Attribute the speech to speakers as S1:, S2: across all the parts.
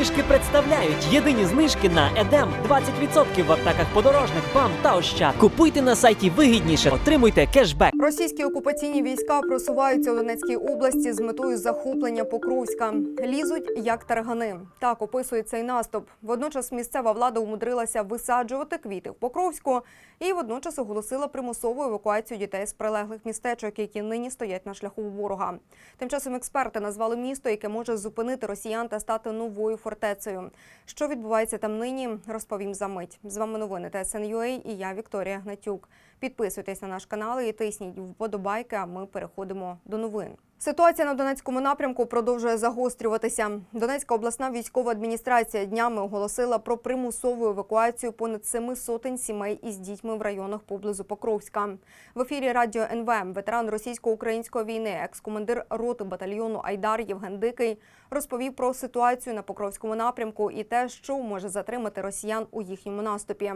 S1: знижки представляють єдині знижки на Едем 20% в аптеках подорожних, БАМ та Ощад. Купуйте на сайті вигідніше, отримуйте кешбек.
S2: Російські окупаційні війська просуваються у Донецькій області з метою захоплення Покровська. Лізуть як таргани. Так описує цей наступ. Водночас місцева влада умудрилася висаджувати квіти в Покровську і водночас оголосила примусову евакуацію дітей з прилеглих містечок, які нині стоять на шляху ворога. Тим часом експерти назвали місто, яке може зупинити росіян та стати новою фортецею. Що відбувається там нині, розповім за мить. З вами новини ТСНЮА і я Вікторія Гнатюк. Підписуйтесь на наш канал і тисніть вподобайки. А ми переходимо до новин. Ситуація на Донецькому напрямку продовжує загострюватися. Донецька обласна військова адміністрація днями оголосила про примусову евакуацію понад семи сотень сімей із дітьми в районах поблизу Покровська. В ефірі радіо НВ ветеран російсько-української війни, екс-командир роти батальйону Айдар Євген Дикий розповів про ситуацію на Покровському напрямку і те, що може затримати росіян у їхньому наступі.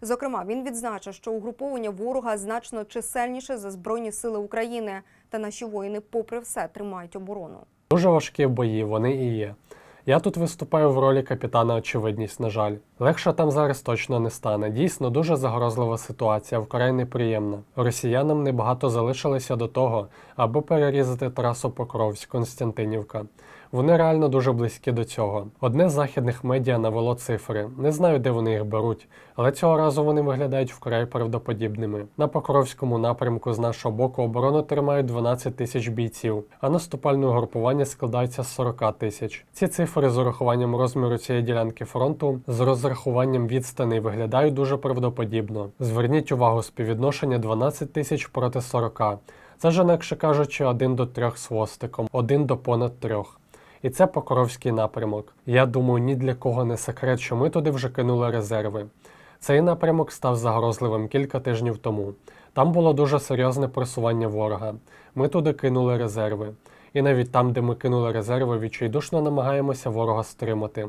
S2: Зокрема, він відзначив, що угруповання ворога значно чисельніше за збройні сили України, та наші воїни, попри все, тримають оборону.
S3: Дуже важкі бої, вони і є. Я тут виступаю в ролі капітана очевидність, на жаль. Легше там зараз точно не стане. Дійсно, дуже загрозлива ситуація, вкрай неприємна. Росіянам небагато залишилося до того, аби перерізати трасу Покровськ-Константинівка. Вони реально дуже близькі до цього. Одне з західних медіа навело цифри. Не знаю, де вони їх беруть, але цього разу вони виглядають вкрай правдоподібними. На Покровському напрямку з нашого боку оборону тримають 12 тисяч бійців, а наступальне угрупування складається з 40 тисяч. Ці цифри з урахуванням розміру цієї ділянки фронту з розрахуванням відстаней виглядають дуже правдоподібно. Зверніть увагу, співвідношення 12 тисяч проти 40. Це ж інакше кажучи, один до трьох з хвостиком, один до понад трьох. І це Покровський напрямок. Я думаю, ні для кого не секрет, що ми туди вже кинули резерви. Цей напрямок став загрозливим кілька тижнів тому. Там було дуже серйозне просування ворога. Ми туди кинули резерви. І навіть там, де ми кинули резерви, відчайдушно намагаємося ворога стримати.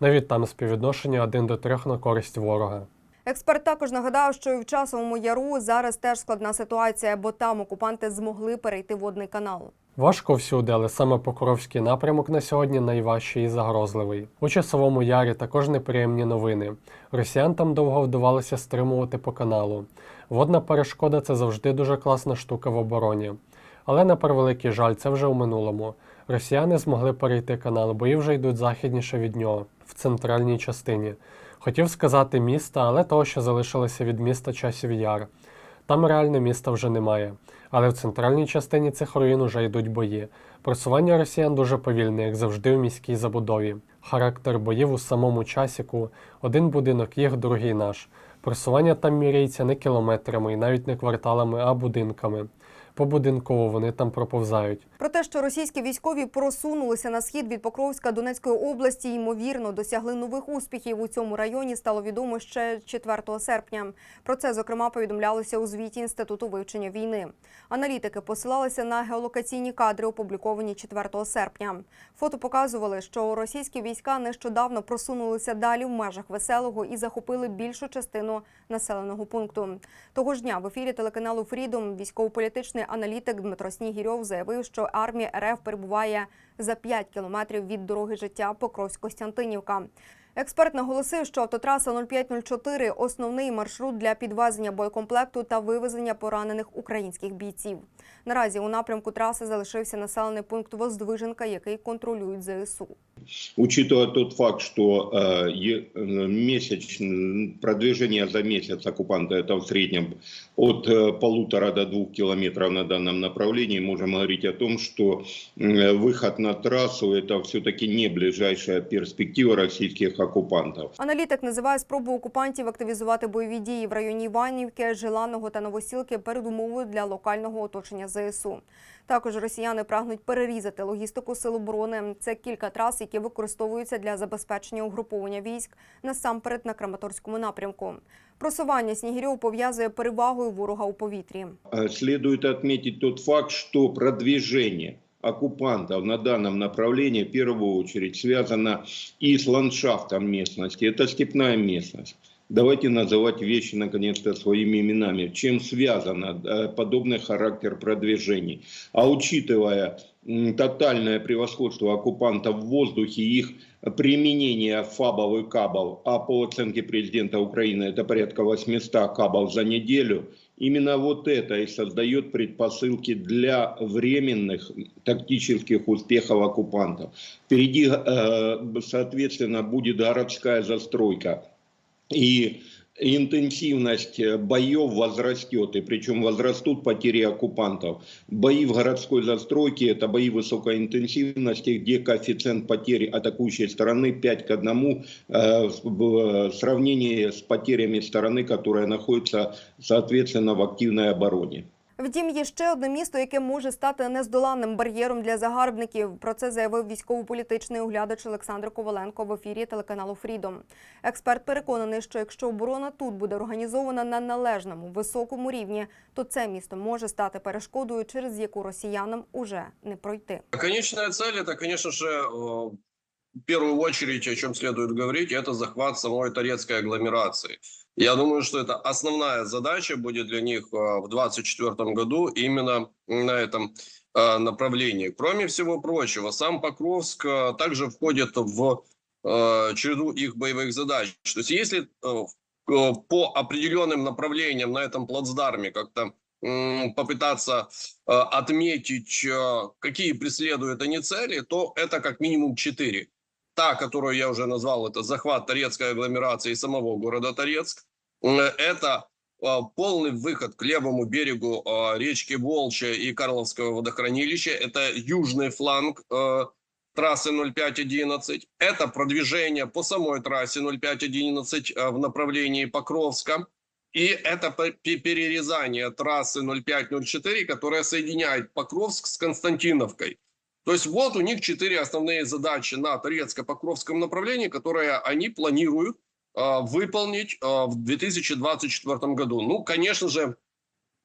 S3: Навіть там співвідношення 1 до 3 на користь ворога.
S2: Експерт також нагадав, що і в часовому яру зараз теж складна ситуація, бо там окупанти змогли перейти водний канал.
S3: Важко всюди, але саме Покровський напрямок на сьогодні найважчий і загрозливий. У часовому ярі також неприємні новини. Росіян там довго вдавалося стримувати по каналу. Водна перешкода це завжди дуже класна штука в обороні. Але на превеликий жаль, це вже у минулому. Росіяни змогли перейти канал, бої вже йдуть західніше від нього, в центральній частині. Хотів сказати міста, але того, що залишилося від міста часів яр. Там реально міста вже немає. Але в центральній частині цих руїн уже йдуть бої. Просування росіян дуже повільне, як завжди у міській забудові. Характер боїв у самому часіку один будинок їх, другий наш. Просування там міряється не кілометрами і навіть не кварталами, а будинками. Побудинково вони там проповзають.
S2: Про те, що російські військові просунулися на схід від Покровська Донецької області, ймовірно, досягли нових успіхів у цьому районі, стало відомо ще 4 серпня. Про це зокрема повідомлялося у звіті інституту вивчення війни. Аналітики посилалися на геолокаційні кадри, опубліковані 4 серпня. Фото показували, що російські війська нещодавно просунулися далі в межах веселого і захопили більшу частину населеного пункту. Того ж дня в ефірі телеканалу Фрідом військово-політичний аналітик Дмитро Снігірьов заявив, що армія РФ перебуває за 5 кілометрів від дороги життя Покровськ-Костянтинівка. Експерт наголосив, що автотраса 0504 – основний маршрут для підвезення боєкомплекту та вивезення поранених українських бійців. Наразі у напрямку траси залишився населений пункт Воздвиженка, який контролюють ЗСУ.
S4: Учитывая тот факт, что э, е- э, месяч, м, продвижение за месяц оккупанта это в среднем от э, полутора до двух километров на данном направлении, можем говорить о том, что э, выход на трассу это все-таки не ближайшая перспектива российских оккупантов.
S2: Аналітик називає спробу окупантів активізувати бойові дії в районі Іванівки, Желаного та Новосілки передумовою для локального оточення ЗСУ. Також росіяни прагнуть перерізати логістику сил оборони. Це кілька трас, які використовуються для забезпечення угруповання військ насамперед на Краматорському напрямку. Просування снігирів пов'язує перевагою ворога у повітрі.
S4: Слідує відмітити тот факт, що продвіження оккупантов на данном направлении в первую очередь связано и с ландшафтом местности. Это степная местность. Давайте называть вещи наконец-то своими именами. Чем связан э, подобный характер продвижений? А учитывая тотальное превосходство оккупантов в воздухе, их применение фабов и кабов, а по оценке президента Украины это порядка 800 кабов за неделю, именно вот это и создает предпосылки для временных тактических успехов оккупантов. Впереди, э, соответственно, будет городская застройка. И интенсивность боев возрастет, и причем возрастут потери оккупантов. Бои в городской застройке – это бои высокой интенсивности, где коэффициент потери атакующей стороны 5 к 1 э, в сравнении с потерями стороны, которая находится, соответственно, в активной обороне.
S2: Втім, є ще одне місто, яке може стати нездоланним бар'єром для загарбників. Про це заявив військово-політичний оглядач Олександр Коваленко в ефірі телеканалу Фрідом. Експерт переконаний, що якщо оборона тут буде організована на належному високому рівні, то це місто може стати перешкодою, через яку росіянам уже не пройти.
S5: Цель это, конечно же, э, в первую очередь, о чем следует говорить, это захват самой Торецкой агломерации. Я думаю, что это основная задача будет для них э, в 2024 году именно на этом э, направлении. Кроме всего прочего, сам Покровск э, также входит в череду их боевых задач. То есть если по определенным направлениям на этом плацдарме как-то попытаться отметить, какие преследуют они цели, то это как минимум четыре. Та, которую я уже назвал, это захват Торецкой агломерации и самого города Торецк. Э, Это э, полный выход к левому берегу э, речки Волча и Карловского водохранилища. Это южный фланг трассы 0511. Это продвижение по самой трассе 0511 э, в направлении Покровска. И это пе- пе- перерезание трассы 0504, которая соединяет Покровск с Константиновкой. То есть вот у них четыре основные задачи на Торецко-Покровском направлении, которые они планируют э, выполнить э, в 2024 году. Ну, конечно же,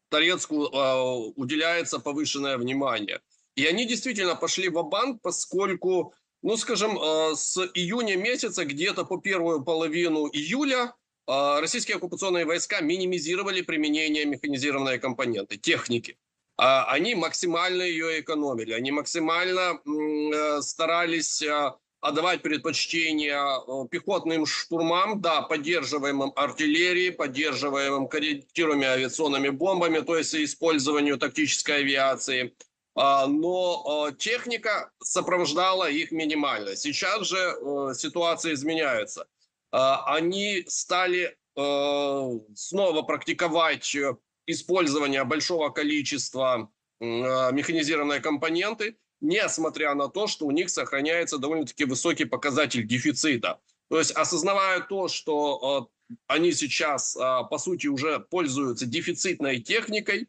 S5: Торецку э, уделяется повышенное внимание. И они действительно пошли в банк поскольку, ну, скажем, э, с июня месяца, где-то по первую половину июля, э, российские оккупационные войска минимизировали применение механизированной компоненты, техники. А Они максимально ее экономили, они максимально э, старались э, отдавать предпочтение э, пехотным штурмам, да, поддерживаемым артиллерией, поддерживаемым корректируемыми авиационными бомбами, то есть использованию тактической авиации. А, Но техника сопровождала их минимально. Сейчас же ситуация изменяется. А, Они стали снова практиковать использование большого количества э, механизированной компоненты, несмотря на то, что у них сохраняется довольно-таки высокий показатель дефицита. То есть осознавая то, что э, они сейчас, э, по сути, уже пользуются дефицитной техникой,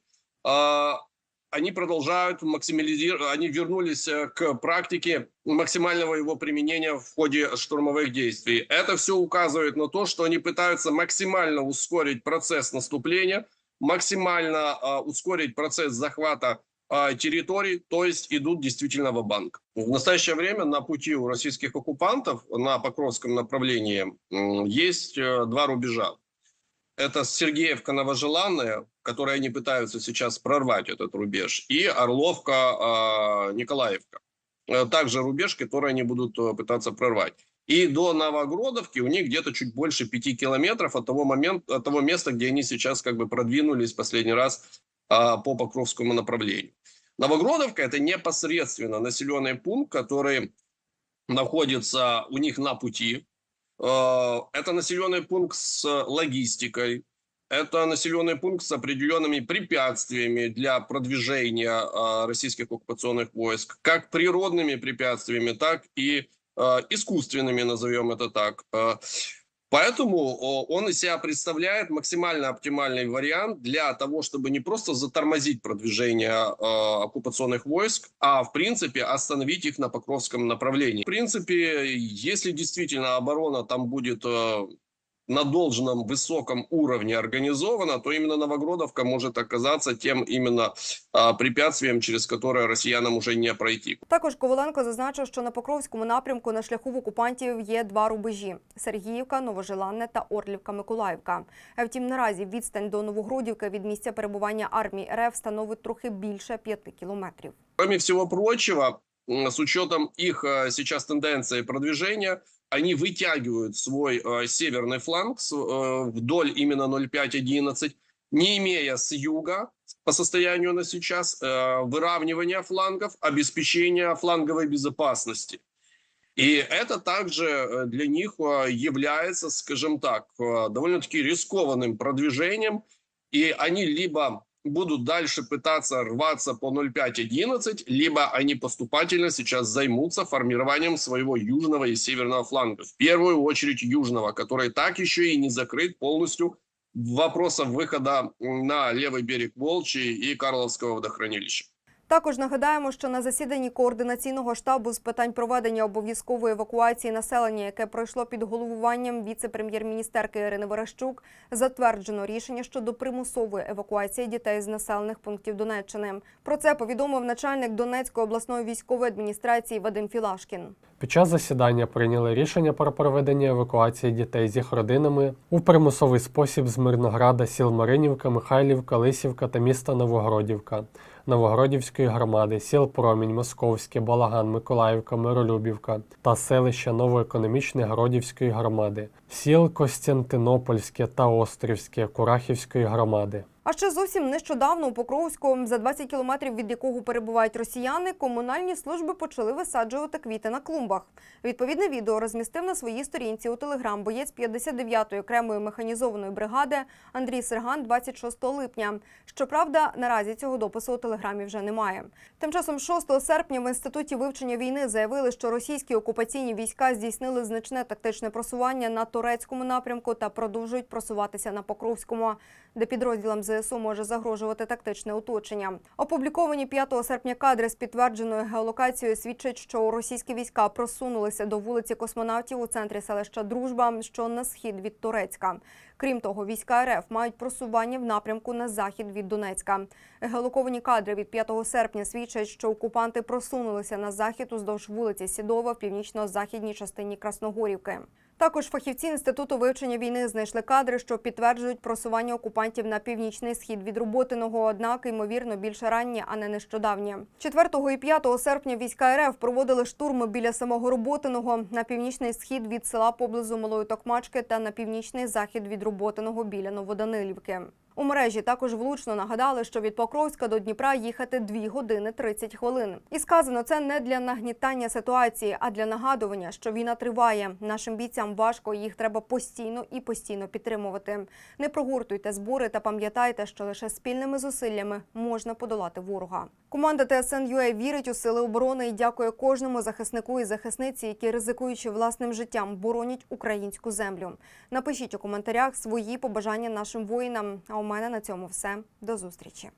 S5: они продолжают максимализировать, они вернулись к практике максимального его применения в ходе штурмовых действий. Это все указывает на то, что они пытаются максимально ускорить процесс наступления, максимально э, ускорить процесс захвата э, территорий, то есть идут действительно в банк В настоящее время на пути у российских оккупантов на Покровском направлении м, есть э, два рубежа. Это Сергеевка Новожеланная, которые они пытаются сейчас прорвать этот рубеж, и Орловка э, Николаевка. Э, Также рубеж, который они будут э, пытаться прорвать. И до Новогродовки у них где-то чуть больше пяти километров от того момента, от того места, где они сейчас как бы продвинулись последний раз а, по Покровскому направлению. Новогродовка это непосредственно населенный пункт, который находится у них на пути. Э, Это населенный пункт с логистикой. Это населенный пункт с определенными препятствиями для продвижения э, российских оккупационных войск, как природными препятствиями, так и искусственными, назовем это так. Э, Поэтому он из себя представляет максимально оптимальный вариант для того, чтобы не просто затормозить продвижение э, оккупационных войск, а в принципе остановить их на Покровском направлении. В принципе, если действительно оборона там будет э, на должном высоком уровне организована, то именно Новогродовка может оказаться тем именно препятствием, через которое россиянам уже не пройти.
S2: Також Коваленко зазначив, що на Покровському напрямку на шляху в окупантів є два рубежі: Сергіївка, Новожеланне та Орлівка Миколаївка. Втім, наразі відстань до Новогродівки від місця перебування армії РФ становить трохи більше п'яти кілометрів.
S5: Кроме всего прочего, с учетом их сейчас тенденции продвижения, они вытягивают свой э, северный фланг э, вдоль именно 0,5-11, не имея с юга по состоянию на сейчас э, выравнивания флангов, обеспечения фланговой безопасности. И это также э, для них э, является, скажем так, э, довольно-таки рискованным продвижением, и они либо будут дальше пытаться рваться по 0,5-11, либо они поступательно сейчас займутся формированием своего южного и северного фланга. В первую очередь южного, который так еще и не закрыт полностью вопросом выхода на левый берег Волчи и Карловского водохранилища.
S2: Також нагадаємо, що на засіданні координаційного штабу з питань проведення обов'язкової евакуації населення, яке пройшло під головуванням віце-прем'єр-міністерки Ірини Верещук, затверджено рішення щодо примусової евакуації дітей з населених пунктів Донеччини. Про це повідомив начальник Донецької обласної військової адміністрації Вадим Філашкін.
S3: Під час засідання прийняли рішення про проведення евакуації дітей з їх родинами у примусовий спосіб з Мирнограда, сіл Маринівка, Михайлівка, Лисівка та міста Новогродівка, Новогродівської громади, сіл Промінь, Московське, Балаган, Миколаївка, Миролюбівка та селища Новоекономічне Гродівської громади, сіл Костянтинопольське та Острівське Курахівської громади.
S2: А ще зовсім нещодавно у Покровську, за 20 кілометрів від якого перебувають росіяни, комунальні служби почали висаджувати квіти на клумбах. Відповідне відео розмістив на своїй сторінці у Телеграм боєць 59-ї окремої механізованої бригади Андрій Серган 26 липня. Щоправда, наразі цього допису у Телеграмі вже немає. Тим часом, 6 серпня в інституті вивчення війни заявили, що російські окупаційні війська здійснили значне тактичне просування на турецькому напрямку та продовжують просуватися на Покровському де підрозділам ЗСУ може загрожувати тактичне оточення. Опубліковані 5 серпня кадри з підтвердженою геолокацією свідчать, що російські війська просунулися до вулиці космонавтів у центрі селища Дружба, що на схід від Турецька. Крім того, війська РФ мають просування в напрямку на захід від Донецька. Геолоковані кадри від 5 серпня свідчать, що окупанти просунулися на захід уздовж вулиці Сідова в північно-західній частині Красногорівки. Також фахівці інституту вивчення війни знайшли кадри, що підтверджують просування окупантів на північний схід від Роботиного, однак ймовірно більше раннє, а не нещодавнє. 4 і 5 серпня війська РФ проводили штурми біля самого Роботиного на північний схід від села поблизу Малої Токмачки та на північний захід від Роботиного біля Новоданилівки. У мережі також влучно нагадали, що від Покровська до Дніпра їхати 2 години 30 хвилин. І сказано це не для нагнітання ситуації, а для нагадування, що війна триває. Нашим бійцям важко, їх треба постійно і постійно підтримувати. Не прогуртуйте збори та пам'ятайте, що лише спільними зусиллями можна подолати ворога. Команда ТСН.UA вірить у сили оборони і дякує кожному захиснику і захисниці, які ризикуючи власним життям, боронять українську землю. Напишіть у коментарях свої побажання нашим воїнам. А мене на цьому все. До зустрічі.